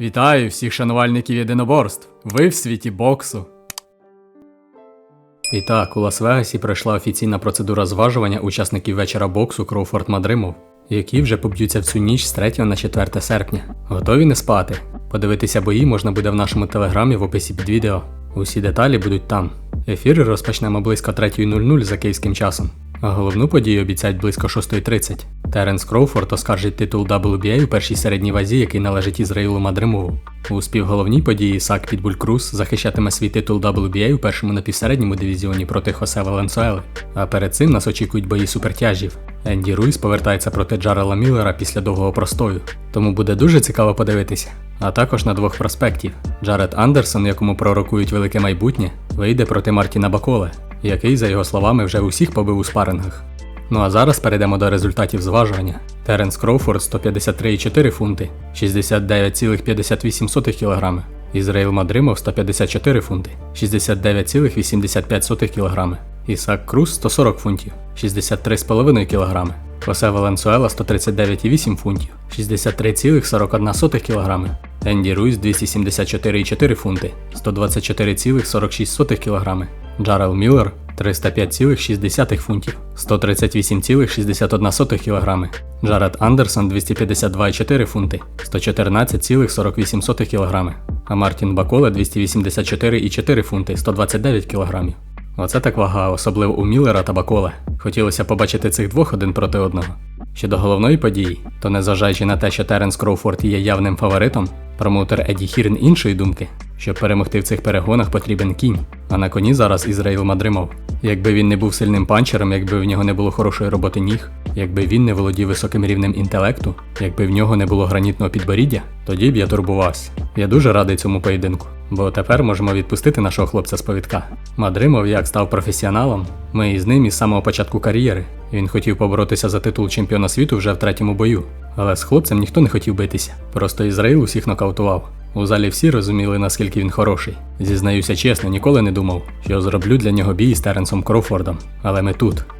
Вітаю всіх шанувальників єдиноборств. Ви в світі боксу. І так, у Лас-Вегасі пройшла офіційна процедура зважування учасників вечора боксу Кроуфорд Мадримов, які вже поб'ються всю ніч з 3 на 4 серпня. Готові не спати? Подивитися бої можна буде в нашому телеграмі в описі під відео. Усі деталі будуть там. Ефір розпочнемо близько 3.00 за київським часом. Головну подію обіцяють близько 6.30. Теренс Кроуфорд оскаржить титул WBA у першій середній вазі, який належить Ізраїлу Мадримову. У співголовній події Сак Підбуль Круз захищатиме свій титул WBA у першому напівсередньому дивізіоні проти Хосе Валенсуели. А перед цим нас очікують бої супертяжів. Енді Руйс повертається проти Джарела Міллера після довгого простою, тому буде дуже цікаво подивитися. А також на двох проспектів. Джаред Андерсон, якому пророкують велике майбутнє, вийде проти Мартіна Баколе, який, за його словами, вже усіх побив у спарингах. Ну а зараз перейдемо до результатів зважування. Теренс Кроуфорд 153,4 фунти, 69,58 кг. Ізраїл Мадримов 154 фунти, 69,85 кг. Ісак Круз 140 фунтів, 63,5 кг. Хосе Валенсуела 139,8 фунтів, 63,41 кг. Енді Руйс 274,4 фунти, 124,46 кг. Джарел Міллер 305,6 фунтів, 138,61 кг. Джаред Андерсон 252,4 фунти, 114,48 кг. А Мартін Баколе 284,4 фунти, 129 кг. Оце так вага, особливо у Міллера та Баколе. Хотілося побачити цих двох один проти одного. Щодо головної події, то незважаючи на те, що Теренс Кроуфорд є явним фаворитом, промоутер Еді Хірн іншої думки, щоб перемогти в цих перегонах потрібен кінь, а на коні зараз Ізраїл Мадримов. Якби він не був сильним панчером, якби в нього не було хорошої роботи ніг, якби він не володів високим рівнем інтелекту, якби в нього не було гранітного підборіддя, тоді б я турбувався. Я дуже радий цьому поєдинку, бо тепер можемо відпустити нашого хлопця з повідка. Мадримов як став професіоналом, ми із ним із самого початку кар'єри. Він хотів поборотися за титул чемпіона світу вже в третьому бою. Але з хлопцем ніхто не хотів битися. Просто Ізраїл усіх нокаутував. У залі всі розуміли, наскільки він хороший. Зізнаюся чесно, ніколи не думав, що зроблю для нього бій з Теренсом Кроуфордом. Але ми тут.